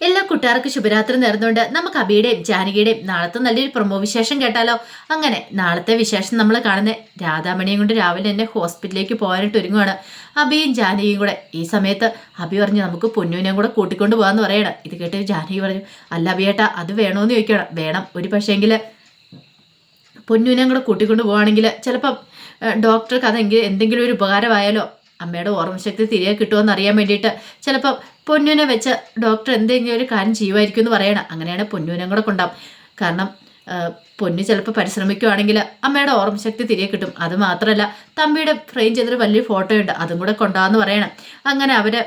എല്ലാ കൂട്ടുകാർക്കും ശുഭരാത്രി നേർന്നുകൊണ്ട് നമുക്ക് അബിയുടെയും ജാനകിയുടെയും നാളത്തെ നല്ലൊരു പ്രൊമോ വിശേഷം കേട്ടാലോ? അങ്ങനെ നാളത്തെ വിശേഷം നമ്മൾ കാണുന്നത് രാധാമണിയും കൊണ്ട് രാവിലെ എന്നെ ഹോസ്പിറ്റലിലേക്ക് പോകാനായിട്ട് ഒരുങ്ങുകയാണ് അബിയും ജാനകിയും കൂടെ ഈ സമയത്ത് അബി പറഞ്ഞു നമുക്ക് പൊന്നുവിനെയും കൂടെ കൂട്ടിക്കൊണ്ട് പോകാമെന്ന് പറയണം. ഇത് കേട്ട് ജാനകി പറഞ്ഞു അല്ല അബിയേട്ടാ അത് വേണമെന്ന് ചോദിക്കണം വേണം ഒരു പക്ഷേങ്കിൽ പൊന്നുവിനെയും കൂടെ കൂട്ടിക്കൊണ്ട് പോവുകയാണെങ്കിൽ ചിലപ്പം ഡോക്ടർക്ക് അതെങ്കിൽ എന്തെങ്കിലും ഒരു ഉപകാരമായാലോ? അമ്മയുടെ ഓർമ്മശക്തി തിരികെ കിട്ടുമോ അറിയാൻ വേണ്ടിയിട്ട് ചിലപ്പം പൊന്നുവിനെ വെച്ച ഡോക്ടർ എന്തെങ്കിലും ഒരു കാര്യം ചെയ്യുമായിരിക്കും എന്ന് പറയണം. അങ്ങനെയാണ് പൊന്നുവിനെ കൂടെ കൊണ്ടാവും കാരണം പൊന്നു ചിലപ്പോൾ പരിശ്രമിക്കുകയാണെങ്കിൽ അമ്മയുടെ ഓർമ്മശക്തി തിരികെ കിട്ടും. അത് മാത്രമല്ല തമ്പിയുടെ ഫ്രെയിം ചെയ്തൊരു വലിയ ഫോട്ടോ ഉണ്ട്. അതും കൂടെ കൊണ്ടാന്ന് പറയണം. അങ്ങനെ അവരെ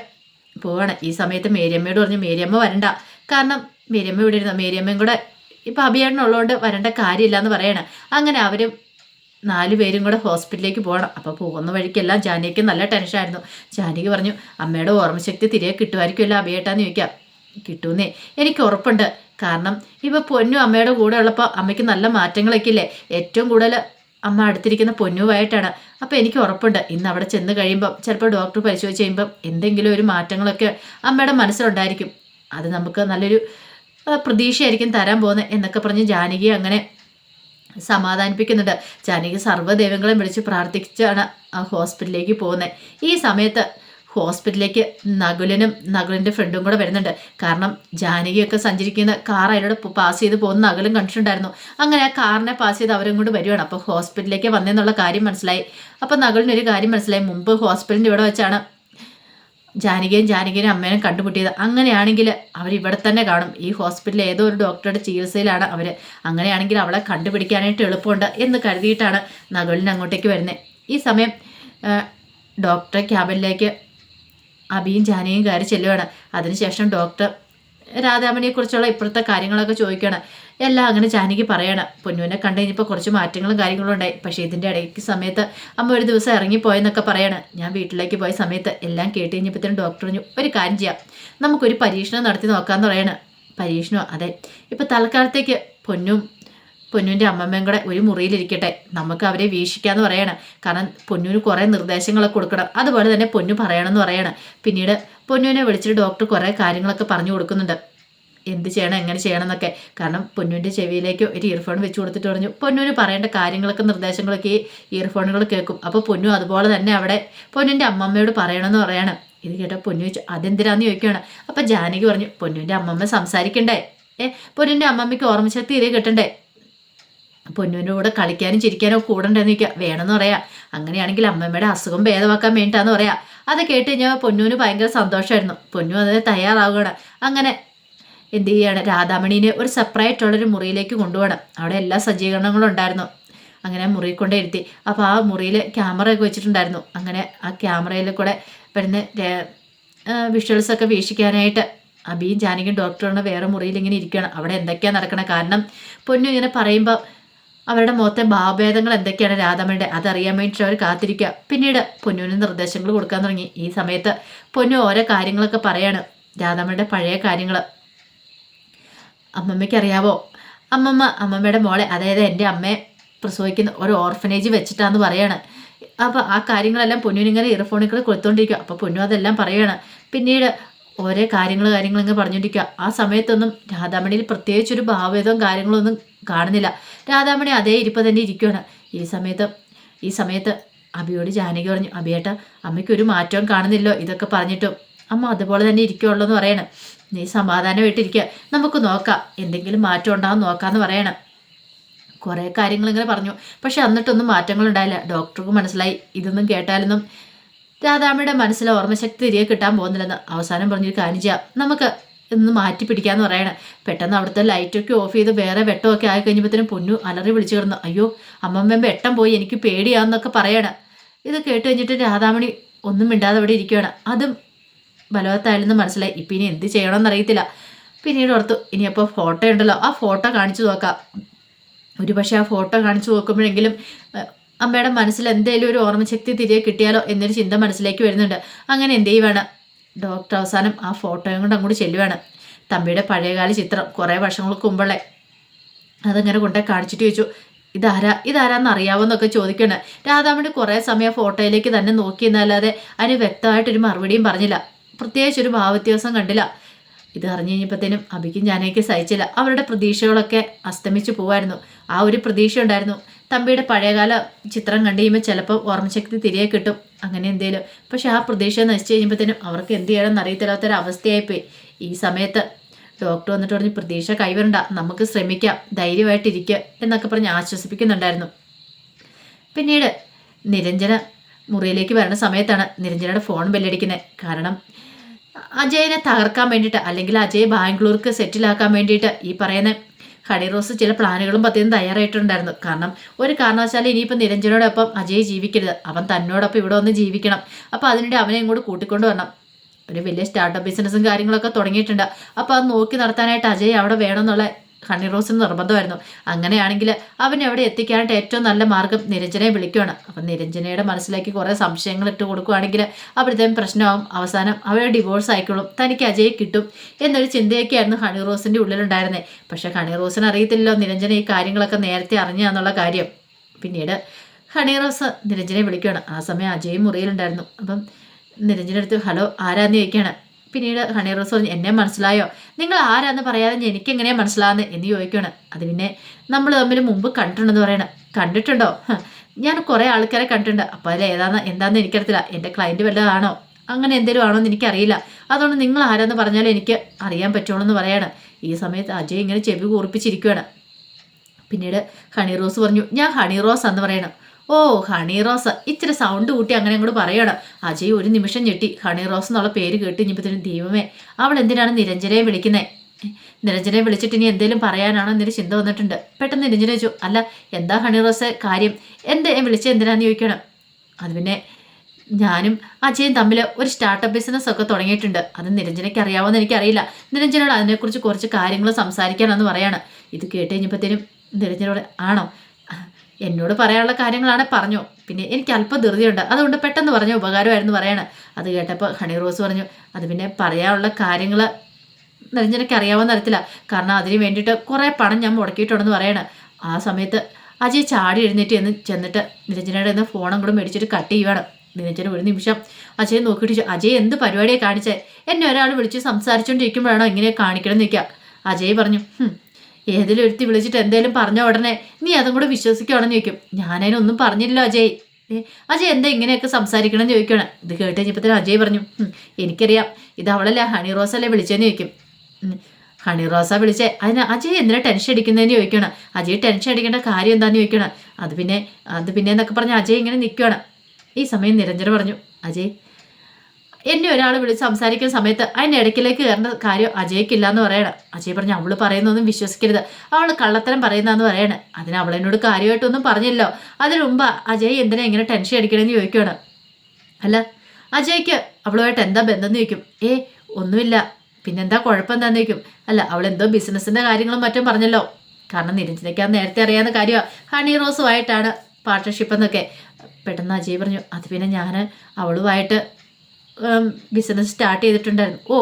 പോവാണ്. ഈ സമയത്ത് മേരിയമ്മയോട് പറഞ്ഞു മേരിയമ്മ വരണ്ട. കാരണം മേരിയമ്മ ഇവിടെ ഇരുന്നു. മേരിയമ്മയും കൂടെ ഇപ്പം അഭിയേട്ടനുള്ളതുകൊണ്ട് വരേണ്ട കാര്യമില്ല എന്ന് പറയണം. അങ്ങനെ അവരും നാല് പേരും കൂടെ ഹോസ്പിറ്റലിലേക്ക് പോകണം. അപ്പോൾ പോകുന്ന വഴിക്കെല്ലാം ജാനകിക്ക് നല്ല ടെൻഷനായിരുന്നു ജാനകി പറഞ്ഞു അമ്മയുടെ ഓർമ്മശക്തി തിരികെ കിട്ടുമായിരിക്കുമല്ലോ അഭിയേട്ടാന്ന് ചോദിക്കാം. കിട്ടുമെന്നേ എനിക്ക് ഉറപ്പുണ്ട്. കാരണം ഇപ്പോൾ പൊന്നു അമ്മയുടെ കൂടെ ഉള്ളപ്പോൾ അമ്മയ്ക്ക് നല്ല മാറ്റങ്ങളൊക്കെ ഇല്ലേ? ഏറ്റവും കൂടുതൽ അമ്മ അടുത്തിരിക്കുന്ന പൊന്നുവായിട്ടാണ്. അപ്പോൾ എനിക്ക് ഉറപ്പുണ്ട്. ഇന്ന് അവിടെ ചെന്ന് കഴിയുമ്പോൾ ചിലപ്പോൾ ഡോക്ടർ പരിശോധിച്ച് കഴിയുമ്പം എന്തെങ്കിലും ഒരു മാറ്റങ്ങളൊക്കെ അമ്മയുടെ മനസ്സിലുണ്ടായിരിക്കും. അത് നമുക്ക് നല്ലൊരു പ്രതീക്ഷയായിരിക്കും തരാൻ പോകുന്നത് എന്നൊക്കെ പറഞ്ഞ് ജാനകി അങ്ങനെ സമാധാനിപ്പിക്കുന്നുണ്ട്. ജാനകി സർവദൈവങ്ങളെയും വിളിച്ച് പ്രാർത്ഥിച്ചാണ് ആ ഹോസ്പിറ്റലിലേക്ക് പോകുന്നത് ഈ സമയത്ത് ഹോസ്പിറ്റലിലേക്ക് നകുലനും നകുലിന്റെ ഫ്രണ്ടും കൂടെ വരുന്നുണ്ട്. കാരണം ജാനകിയൊക്കെ സഞ്ചരിക്കുന്ന കാർ അതിലൂടെ പാസ് ചെയ്ത് പോകുന്ന നകുലും കണ്ടിട്ടുണ്ടായിരുന്നു. അങ്ങനെ ആ കാറിനെ പാസ് ചെയ്ത് അവരും കൂടെ വരുവാണ്. അപ്പോൾ ഹോസ്പിറ്റലിലേക്ക് വന്നെന്നുള്ള കാര്യം മനസ്സിലായി. അപ്പോൾ നകുലിനൊരു കാര്യം മനസ്സിലായി. മുമ്പ് ഹോസ്പിറ്റലിന്റെ ഇവിടെ വെച്ചാണ് ജാനകിയും ജാനകിയും അമ്മേനും കണ്ടുമുട്ടിയത്. അങ്ങനെയാണെങ്കിൽ അവർ ഇവിടെ തന്നെ കാണും. ഈ ഹോസ്പിറ്റലിൽ ഏതോ ഒരു ഡോക്ടറുടെ ചികിത്സയിലാണ് അവർ അങ്ങനെയാണെങ്കിൽ അവളെ കണ്ടുപിടിക്കാനായിട്ട് എളുപ്പമുണ്ട് എന്ന് കരുതിയിട്ടാണ് നകുലിന് അങ്ങോട്ടേക്ക് വരുന്നത് ഈ സമയം ഡോക്ടറെ ക്യാബിനിലേക്ക് അബിയും ജാനയും കയറി ചെല്ലുകയാണ് അതിനുശേഷം ഡോക്ടർ രാധാമണിയെക്കുറിച്ചുള്ള ഇപ്പോഴത്തെ കാര്യങ്ങളൊക്കെ ചോദിക്കുകയാണ്. എല്ലാം അങ്ങനെ ജാനകി പറയണം. പൊന്നുവിനെ കണ്ടു കഴിഞ്ഞപ്പോൾ കുറച്ച് മാറ്റങ്ങളും കാര്യങ്ങളും ഉണ്ടായി. പക്ഷേ ഇതിന്റെ ഇടയ്ക്ക് സമയത്ത് അമ്മ ഒരു ദിവസം ഇറങ്ങിപ്പോയെന്നൊക്കെ പറയണം. ഞാൻ വീട്ടിലേക്ക് പോയ സമയത്ത് എല്ലാം കേട്ട് കഴിഞ്ഞപ്പോഴത്തേനും ഡോക്ടർ പറഞ്ഞു ഒരു കാര്യം ചെയ്യാം. നമുക്കൊരു പരീക്ഷണം നടത്തി നോക്കാമെന്ന് പറയണം. പരീക്ഷണോ? അതെ. ഇപ്പം തൽക്കാലത്തേക്ക് പൊന്നും പൊന്നുവിന്റെ അമ്മമ്മയും കൂടെ ഒരു മുറിയിലിരിക്കട്ടെ. നമുക്ക് അവരെ വീക്ഷിക്കാമെന്ന് പറയണം. കാരണം പൊന്നുവിന് കുറേ നിർദ്ദേശങ്ങളൊക്കെ കൊടുക്കണം. അതുപോലെ തന്നെ പൊന്നു പറയണമെന്ന് പറയണം. പിന്നീട് പൊന്നുവിനെ വിളിച്ചിട്ട് ഡോക്ടർ കുറേ കാര്യങ്ങളൊക്കെ പറഞ്ഞു കൊടുക്കുന്നുണ്ട്. എന്ത് ചെയ്യണം എങ്ങനെ ചെയ്യണം എന്നൊക്കെ. കാരണം പൊന്നുവിന്റെ ചെവിയിലേക്ക് ഒരു ഇയർഫോൺ വെച്ച് കൊടുത്തിട്ട് പറഞ്ഞു പൊന്നുവിന് പറയേണ്ട കാര്യങ്ങളൊക്കെ നിർദ്ദേശങ്ങളൊക്കെ ഈ ഇയർഫോണുകൾ കേൾക്കും. അപ്പോൾ പൊന്നു അതുപോലെ തന്നെ അവിടെ പൊന്നുവിന്റെ അമ്മമ്മയോട് പറയണമെന്ന് പറയണം. ഇത് കേട്ടോ പൊന്നു ചോദിച്ചു അതെന്തിനാന്ന് ചോദിക്കുകയാണ്? അപ്പം ജാനകി പറഞ്ഞു പൊന്നുവിന്റെ അമ്മമ്മ സംസാരിക്കണ്ടേ? ഏ പൊന്നുവിന്റെ അമ്മമ്മയ്ക്ക് ഓർമ്മശക്തി ഇതേ കിട്ടണ്ടേ? പൊന്നുവിന്റെ കൂടെ കളിക്കാനും ചിരിക്കാനും കൂടണ്ടെന്ന് ചോദിക്കുക. വേണമെന്ന് പറയാം. അങ്ങനെയാണെങ്കിൽ അമ്മമ്മയുടെ അസുഖം ഭേദമാക്കാൻ വേണ്ടിയിട്ടാന്ന് പറയാം. അത് കേട്ട് കഴിഞ്ഞാൽ പൊന്നുവിന് ഭയങ്കര സന്തോഷമായിരുന്നു പൊന്നു അതിന് തയ്യാറാവുകയാണ്. അങ്ങനെ എന്ത് ചെയ്യാണ്? രാധാമണീനെ ഒരു സെപ്പറേറ്റ് ഉള്ളൊരു മുറിയിലേക്ക് കൊണ്ടുപോകണം. അവിടെ എല്ലാ സജ്ജീകരണങ്ങളും ഉണ്ടായിരുന്നു. അങ്ങനെ മുറിയിൽ കൊണ്ടേ ഇരുത്തി. അപ്പോൾ ആ മുറിയിൽ ക്യാമറ ഒക്കെ വെച്ചിട്ടുണ്ടായിരുന്നു. അങ്ങനെ ആ ക്യാമറയിൽ കൂടെ വരുന്ന വിഷ്വൽസൊക്കെ വീക്ഷിക്കാനായിട്ട് അബിയും ജാനകിയും ഡോക്ടറാണ് വേറെ മുറിയിൽ ഇങ്ങനെ ഇരിക്കുകയാണ്. അവിടെ എന്തൊക്കെയാണ് നടക്കണം? കാരണം പൊന്നു ഇങ്ങനെ പറയുമ്പോൾ അവരുടെ മുഖത്തെ ഭാവഭേദങ്ങൾ എന്തൊക്കെയാണ് രാധാമണിയുടെ? അതറിയാൻ വേണ്ടിയിട്ട് അവർ കാത്തിരിക്കുക. പിന്നീട് പൊന്നുവിന് നിർദ്ദേശങ്ങൾ കൊടുക്കാൻ തുടങ്ങി. ഈ സമയത്ത് പൊന്നു ഓരോ കാര്യങ്ങളൊക്കെ പറയാണ്. രാധാമണിയുടെ പഴയ കാര്യങ്ങൾ അമ്മമ്മയ്ക്ക് അറിയാവോ അമ്മമ്മ അമ്മമ്മയുടെ മോളെ അതായത് എന്റെ അമ്മയെ പ്രസവിക്കുന്ന ഒരു ഓർഫനേജ് വെച്ചിട്ടാന്ന് പറയാണ്. അപ്പോൾ ആ കാര്യങ്ങളെല്ലാം പൊന്നുവിനിങ്ങനെ ഇയർഫോണുകൾ കൊടുത്തോണ്ടിരിക്കുക അപ്പോൾ പൊന്നു അതെല്ലാം പറയാണ്. പിന്നീട് ഓരോ കാര്യങ്ങൾ കാര്യങ്ങൾ ഇങ്ങനെ പറഞ്ഞുകൊണ്ടിരിക്കുക ആ സമയത്തൊന്നും രാധാമണിയിൽ പ്രത്യേകിച്ചൊരു ഭാവവേദവും കാര്യങ്ങളൊന്നും കാണുന്നില്ല. രാധാമണി അതേ ഇരിപ്പ് തന്നെ ഇരിക്കുകയാണ് ഈ സമയത്ത് ഈ സമയത്ത് അബിയോട് ജാനകി പറഞ്ഞു അബിയേട്ട അമ്മയ്ക്ക് ഒരു മാറ്റവും കാണുന്നില്ലോ ഇതൊക്കെ പറഞ്ഞിട്ടും അമ്മ അതുപോലെ തന്നെ ഇരിക്കുകയുള്ളൂ എന്ന് പറയണം. നീ സമാധാനമായിട്ടിരിക്കുക നമുക്ക് നോക്കാം. എന്തെങ്കിലും മാറ്റം ഉണ്ടാകും നോക്കാമെന്ന് പറയണം. കുറേ കാര്യങ്ങൾ ഇങ്ങനെ പറഞ്ഞു. പക്ഷെ എന്നിട്ടൊന്നും മാറ്റങ്ങളുണ്ടായില്ല ഡോക്ടർക്ക് മനസ്സിലായി. ഇതൊന്നും കേട്ടാലൊന്നും രാധാമ്മയുടെ മനസ്സിൽ ഓർമ്മശക്തി തിരികെ കിട്ടാൻ പോകുന്നില്ലെന്ന് അവസാനം പറഞ്ഞൊരു ചെയ്യാം. നമുക്ക് ഇന്ന് മാറ്റി പിടിക്കാന്ന് പറയണേ. പെട്ടെന്ന് അവിടുത്തെ ലൈറ്റൊക്കെ ഓഫ് ചെയ്ത് വേറെ വെട്ടമൊക്കെ ആയി കഴിഞ്ഞപ്പോഴത്തേനും പൊന്നു അലറി വിളിച്ചു കിടന്നു. അയ്യോ അമ്മമ്മ വെട്ടം പോയി. എനിക്ക് പേടിയാന്നൊക്കെ പറയണം. ഇത് കേട്ട് കഴിഞ്ഞിട്ട് രാധാമണി ഒന്നും മിണ്ടാതെ അവിടെ ഇരിക്കുകയാണ്. അതും ബലവത്തായാലെന്ന് മനസ്സിലായി. ഇപ്പം ഇനി എന്ത് ചെയ്യണമെന്ന് അറിയത്തില്ല പിന്നീട് ഓർത്തു ഇനിയപ്പോൾ ഫോട്ടോ ഉണ്ടല്ലോ. ആ ഫോട്ടോ കാണിച്ചു നോക്കാം. ഒരു പക്ഷേ ആ ഫോട്ടോ കാണിച്ചു നോക്കുമ്പോഴെങ്കിലും അമ്മയുടെ മനസ്സിൽ എന്തെങ്കിലും ഒരു ഓർമ്മശക്തി തിരികെ കിട്ടിയാലോ എന്നൊരു ചിന്ത മനസ്സിലേക്ക് വരുന്നുണ്ട്. അങ്ങനെ എന്ത് ചെയ്യുവാണ്? ഡോക്ടർ അവസാനം ആ ഫോട്ടോയും കൊണ്ട് അങ്ങോട്ട് ചെല്ലുവാണ്. തമ്പിയുടെ പഴയകാല ചിത്രം കുറേ വർഷങ്ങൾക്ക് മുമ്പുള്ള അതങ്ങനെ കൊണ്ടേ കാണിച്ചിട്ട് ചോദിച്ചു ഇതാരാ? ഇതാരാന്ന് അറിയാവോന്നൊക്കെ ചോദിക്കണേ. രാധാമണി കുറേ സമയം ഫോട്ടോയിലേക്ക് തന്നെ നോക്കിയെന്നല്ലാതെ അതിന് വ്യക്തമായിട്ടൊരു മറുപടിയും പറഞ്ഞില്ല. പ്രത്യേകിച്ച് ഒരു ഭാവവ്യത്യാസം കണ്ടില്ല. ഇത് അറിഞ്ഞു കഴിഞ്ഞപ്പോഴത്തേനും അബിക്കും ജാനകിക്ക് സഹിച്ചില്ല. അവരുടെ പ്രതീക്ഷകളൊക്കെ അസ്തമിച്ചു പോവായിരുന്നു. ആ ഒരു പ്രതീക്ഷ ഉണ്ടായിരുന്നു. തമ്പിയുടെ പഴയകാല ചിത്രം കണ്ടു കഴിയുമ്പോൾ ചിലപ്പോൾ ഓർമ്മശക്തി തിരികെ കിട്ടും. അങ്ങനെ എന്തേലും. പക്ഷെ ആ പ്രതീക്ഷ നശിച്ചു കഴിയുമ്പോഴത്തേനും അവർക്ക് എന്ത് ചെയ്യണമെന്ന് അറിയത്തില്ലാത്തൊരവസ്ഥയായിപ്പോയി ഈ സമയത്ത് ഡോക്ടർ വന്നിട്ട് പറഞ്ഞ് പ്രതീക്ഷ കൈവരണ്ട. നമുക്ക് ശ്രമിക്കാം. ധൈര്യമായിട്ടിരിക്കുക എന്നൊക്കെ പറഞ്ഞ് ആശ്വസിപ്പിക്കുന്നുണ്ടായിരുന്നു. പിന്നീട് നിരഞ്ജന മുറിയിലേക്ക് വരുന്ന സമയത്താണ് നിരഞ്ജനയുടെ ഫോൺ ബെല്ലടിക്കുന്നത് കാരണം അജയനെ തകർക്കാൻ വേണ്ടിയിട്ട് അല്ലെങ്കിൽ അജയ് ബാംഗ്ലൂർക്ക് സെറ്റിലാക്കാൻ വേണ്ടിയിട്ട് ഈ പറയുന്ന ഹണി റോസ് ചില പ്ലാനുകളും പദ്ധതിയും തയ്യാറായിട്ടുണ്ടായിരുന്നു. കാരണം ഒരു കാരണവശാലും ഇനിയിപ്പോൾ നിരഞ്ജനോടൊപ്പം അജയ് ജീവിക്കരുത്. അവൻ തന്നോടൊപ്പം ഇവിടെ ഒന്ന് ജീവിക്കണം. അപ്പോൾ അതിനിടെ അവനെ ഇങ്ങോട്ട് കൂട്ടിക്കൊണ്ട് വരണം. ഒരു വലിയ സ്റ്റാർട്ടപ്പ് ബിസിനസ്സും കാര്യങ്ങളൊക്കെ തുടങ്ങിയിട്ടുണ്ട്. അപ്പോൾ അത് നോക്കി നടത്താനായിട്ട് അജയ് അവിടെ വേണമെന്നുള്ള ഹണി റോസിന് നിർബന്ധമായിരുന്നു. അങ്ങനെയാണെങ്കിൽ അവൻ എവിടെ എത്തിക്കാനായിട്ട് ഏറ്റവും നല്ല മാർഗം നിരഞ്ജനയെ വിളിക്കുകയാണ്. അപ്പം നിരഞ്ജനയുടെ മനസ്സിലേക്ക് കുറേ സംശയങ്ങൾ ഇട്ട് കൊടുക്കുകയാണെങ്കിൽ അവിടുത്തേയും പ്രശ്നമാവും. അവസാനം അവരെ ഡിവോഴ്സ് ആയിക്കോളും. തനിക്ക് അജയ് കിട്ടും എന്നൊരു ചിന്തയൊക്കെയായിരുന്നു ഹണി റോസിന്റെ ഉള്ളിലുണ്ടായിരുന്നത് പക്ഷേ ഹണി റോസിന് അറിയത്തില്ലല്ലോ നിരഞ്ജന ഈ കാര്യങ്ങളൊക്കെ നേരത്തെ അറിഞ്ഞാന്നുള്ള കാര്യം. പിന്നീട് ഹണി റോസ് നിരഞ്ജനെ വിളിക്കുകയാണ്. ആ സമയം അജയും മുറിയിലുണ്ടായിരുന്നു. അപ്പം നിരഞ്ജനടുത്ത് ഹലോ ആരാന്ന് ചോദിക്കുകയാണ്? പിന്നീട് ഹണി റോസ് പറഞ്ഞു എന്നെ മനസ്സിലായോ? നിങ്ങൾ ആരാന്ന് പറയാതെ എനിക്ക് എങ്ങനെയാ മനസ്സിലാകുന്നത് എന്ന് ചോദിക്കുകയാണ് അത് പിന്നെ നമ്മൾ തമ്മിൽ മുമ്പ് കണ്ടിട്ടുണ്ടെന്ന് പറയണം. കണ്ടിട്ടുണ്ടോ? ഞാൻ കുറേ ആൾക്കാരെ കണ്ടിട്ടുണ്ട്. അപ്പോൾ അതിൽ ഏതാന്ന് എന്താന്ന് എനിക്കറിയത്തില്ല. എന്റെ ക്ലയന്റ് വല്ലതാണോ അങ്ങനെ എന്തെങ്കിലും ആണോ എന്ന് എനിക്കറിയില്ല. അതുകൊണ്ട് നിങ്ങൾ ആരാന്ന് പറഞ്ഞാലും എനിക്ക് അറിയാൻ പറ്റുള്ളൂ എന്ന് പറയാണ്. ഈ സമയത്ത് അജയ് ഇങ്ങനെ ചെവി കൂർപ്പിച്ചിരിക്കുകയാണ് പിന്നീട് ഹണി റോസ് പറഞ്ഞു ഞാൻ ഹണി റോസ് എന്ന് പറയണം. ഓ ഹണി റോസ്. ഇച്ചിരി സൗണ്ട് കൂട്ടി അങ്ങനെ അങ്ങോട്ട് പറയണം. അജയ് ഒരു നിമിഷം ഞെട്ടി. ഹണി റോസ് എന്നുള്ള പേര് കേട്ട് ഇനിയിപ്പത്തിന് ദൈവമേ അവൾ എന്തിനാണ് നിരഞ്ജനയെ വിളിക്കുന്നത് നിരഞ്ജനെ വിളിച്ചിട്ട് ഇനി എന്തെങ്കിലും പറയാനാണോ എന്നൊരു ചിന്ത വന്നിട്ടുണ്ട്. പെട്ടെന്ന് നിരഞ്ജന ചോദിച്ചു അല്ല എന്താ ഹണി റോസ് കാര്യം? എന്തേ വിളിച്ചത് എന്തിനാന്ന് ചോദിക്കണം? അത് പിന്നെ ഞാനും അജയും തമ്മിൽ ഒരു സ്റ്റാർട്ടപ്പ് ബിസിനസ് ഒക്കെ തുടങ്ങിയിട്ടുണ്ട്. അത് നിരഞ്ജനയ്ക്ക് അറിയാമോന്ന് എനിക്കറിയില്ല. നിരഞ്ജനോട് അതിനെക്കുറിച്ച് കുറച്ച് കാര്യങ്ങൾ സംസാരിക്കാനെന്ന് പറയാണ്. ഇത് കേട്ട് കഴിഞ്ഞപ്പോഴത്തേനും നിരഞ്ജനോട് ആണോ? എന്നോട് പറയാനുള്ള കാര്യങ്ങളാണ് പറഞ്ഞു. പിന്നെ എനിക്ക് അല്പം ധൃതിയുണ്ട്. അതുകൊണ്ട് പെട്ടെന്ന് പറഞ്ഞ ഉപകാരമായിരുന്നു പറയണം. അത് കേട്ടപ്പോൾ ഹണി റോസ് പറഞ്ഞു അത് പിന്നെ പറയാനുള്ള കാര്യങ്ങൾ നിരഞ്ജനയ്ക്ക് അറിയാവുന്ന തരത്തില്ല കാരണം അതിന് വേണ്ടിയിട്ട് കുറേ പണം ഞാൻ മുടക്കിയിട്ടുണ്ടെന്ന് പറയണം. ആ സമയത്ത് അജയ് ചാടി എഴുന്നേറ്റ് എന്ന് ചെന്നിട്ട് നിരഞ്ജനയുടെ നിന്ന് ഫോണും കൂടെ മേടിച്ചിട്ട് കട്ട് ചെയ്യുവാണ്. നിരഞ്ജന ഒരു നിമിഷം അജയ് നോക്കിയിട്ട് അജയ് എന്ത് പരിപാടിയെ കാണിച്ചേ? എന്നെ ഒരാൾ വിളിച്ച് സംസാരിച്ചുകൊണ്ടിരിക്കുമ്പോഴാണോ ഇങ്ങനെ കാണിക്കണം എന്ന് നിൽക്കുക അജയ് പറഞ്ഞു ഏതെങ്കിലും ഒരുത്തി വിളിച്ചിട്ട് എന്തേലും പറഞ്ഞ ഉടനെ നീ അതും കൂടെ വിശ്വസിക്കുകയാണെന്ന് ചോദിക്കും. ഞാനതിനൊന്നും പറഞ്ഞില്ല അജയ്. അജയ് എന്താ ഇങ്ങനെയൊക്കെ സംസാരിക്കണം എന്ന് ചോദിക്കണം ഇത് കേട്ട് കഴിഞ്ഞപ്പോൾ അജയ് പറഞ്ഞു എനിക്കറിയാം ഇത് അവളല്ലേ ഹണി റോസ് അല്ലേ വിളിച്ചതെന്ന് ചോദിക്കും. ഹണി റോസ വിളിച്ചേ അതിന് അജയ് എന്തിനാ ടെൻഷൻ അടിക്കുന്നതെന്ന് ചോദിക്കണം അജയ് ടെൻഷൻ അടിക്കേണ്ട കാര്യം എന്താന്ന് ചോദിക്കണം അത് പിന്നെ അത് പിന്നെ എന്നൊക്കെ പറഞ്ഞ് അജയ് ഇങ്ങനെ നിൽക്കുകയാണ് ഈ സമയം നിരഞ്ജന പറഞ്ഞു അജയ് എന്നെ ഒരാൾ വിളിച്ച് സംസാരിക്കുന്ന സമയത്ത് അതിന്റെ ഇടയ്ക്കിലേക്ക് കയറേണ്ട കാര്യം അജയ്ക്കില്ല എന്ന് പറയണം. അജയ് പറഞ്ഞു അവൾ പറയുന്നൊന്നും വിശ്വസിക്കരുത്. അവൾ കള്ളത്തരം പറയുന്നതെന്ന് പറയണം. അതിന് അവളെന്നോട് കാര്യമായിട്ടൊന്നും പറഞ്ഞില്ലോ അതിനു മുമ്പ് അജയ് എന്തിനാ ഇങ്ങനെ ടെൻഷൻ അടിക്കണമെന്ന് ചോദിക്കുകയാണ് അല്ല അജയ്ക്ക് അവളുമായിട്ട് എന്താ ബന്ധം എന്ന് ചോദിക്കും. ഏ ഒന്നുമില്ല. പിന്നെന്താ കുഴപ്പം എന്താന്ന് ചോദിക്കും. അല്ല അവൾ എന്തോ ബിസിനസ്സിന്റെ കാര്യങ്ങളും മറ്റും പറഞ്ഞല്ലോ. കാരണം നിരഞ്ജനയ്ക്ക് നേരത്തെ അറിയാവുന്ന കാര്യമാണ് ഹണി റോസുമായിട്ടാണ് പാർട്ട്ണർഷിപ്പ് എന്നൊക്കെ പെട്ടെന്ന് അജയ് പറഞ്ഞു അത് പിന്നെ ഞാൻ അവളുമായിട്ട് ബിസിനസ് സ്റ്റാർട്ട് ചെയ്തിട്ടുണ്ടായിരുന്നു. ഓ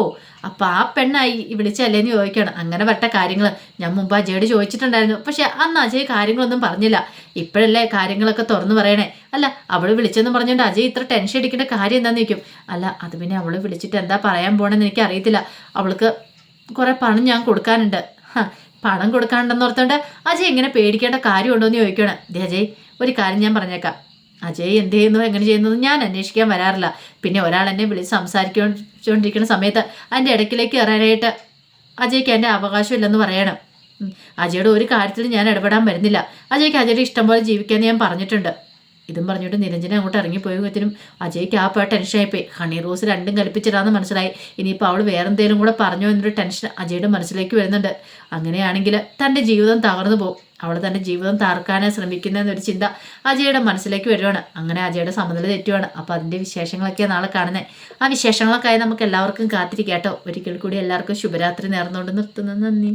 അപ്പം ആ പെണ്ണായി വിളിച്ചല്ലേന്ന് ചോദിക്കണം അങ്ങനെ വട്ട കാര്യങ്ങൾ ഞാൻ മുമ്പ് അജയോട് ചോദിച്ചിട്ടുണ്ടായിരുന്നു. പക്ഷെ അന്ന് അജയ് കാര്യങ്ങളൊന്നും പറഞ്ഞില്ല. ഇപ്പോഴല്ലേ കാര്യങ്ങളൊക്കെ തുറന്നു പറയണേ. അല്ല അവൾ വിളിച്ചെന്ന് പറഞ്ഞുകൊണ്ട് അജയ് ഇത്ര ടെൻഷൻ അടിക്കേണ്ട കാര്യം എന്താണെന്ന് ചോദിക്കും. അല്ല അത് പിന്നെ അവൾ വിളിച്ചിട്ട് എന്താ പറയാൻ പോകണമെന്ന് എനിക്ക് അറിയത്തില്ല അവൾക്ക് കുറേ പണം ഞാൻ കൊടുക്കാനുണ്ട്. പണം കൊടുക്കാനുണ്ടെന്ന് ഓർത്തുകൊണ്ട് അജയ് ഇങ്ങനെ പേടിക്കേണ്ട കാര്യമുണ്ടോ എന്ന് ചോദിക്കണം ദേ അജയ് ഒരു കാര്യം ഞാൻ പറഞ്ഞേക്കാം. അജയ് എന്ത് ചെയ്യുന്നു? എങ്ങനെ ചെയ്യുന്നു? ഞാൻ അന്വേഷിക്കാൻ വരാറില്ല. പിന്നെ ഒരാൾ എന്നെ വിളിച്ച് സംസാരിക്കൊണ്ടിരിക്കുന്ന സമയത്ത് അതിന്റെ ഇടയ്ക്കിലേക്ക് കയറാനായിട്ട് അജയ്ക്ക് എന്റെ അവകാശമില്ലെന്ന് പറയണം. അജയുടെ ഒരു കാര്യത്തിൽ ഞാൻ ഇടപെടാൻ വരുന്നില്ല. അജയ്ക്ക് അജയുടെ ഇഷ്ടം പോലെ ജീവിക്കാമെന്ന് ഞാൻ പറഞ്ഞിട്ടുണ്ട്. ഇതും പറഞ്ഞിട്ട് നിരഞ്ജന അങ്ങോട്ട് ഇറങ്ങിപ്പോയത്തിനും അജയ്ക്ക് ആ പോയ ടെൻഷനായിപ്പോയി ഹണി റോസ് രണ്ടും കൽപ്പിച്ചിട്ടാന്ന് മനസ്സിലായി. ഇനിയിപ്പോൾ അവൾ വേറെന്തേലും കൂടെ പറഞ്ഞോ എന്നൊരു ടെൻഷൻ അജയുടെ മനസ്സിലേക്ക് വരുന്നുണ്ട്. അങ്ങനെയാണെങ്കിൽ തന്റെ ജീവിതം തകർന്നു പോകും. അവൾ തന്റെ ജീവിതം തകർക്കാനായി ശ്രമിക്കുന്നതെന്നൊരു ചിന്ത അജയുടെ മനസ്സിലേക്ക് വരുവാണ്. അങ്ങനെ അജയുടെ സമനില തെറ്റുവാണ്. അപ്പോൾ അതിന്റെ വിശേഷങ്ങളൊക്കെ നാളെ കാണുന്നത് ആ വിശേഷങ്ങളൊക്കെ ആയി നമുക്ക് എല്ലാവർക്കും കാത്തിരിക്കാം കേട്ടോ. ഒരിക്കൽ കൂടി എല്ലാവർക്കും ശുഭരാത്രി നേർന്നുകൊണ്ട് നിർത്തുന്നു. നന്ദി.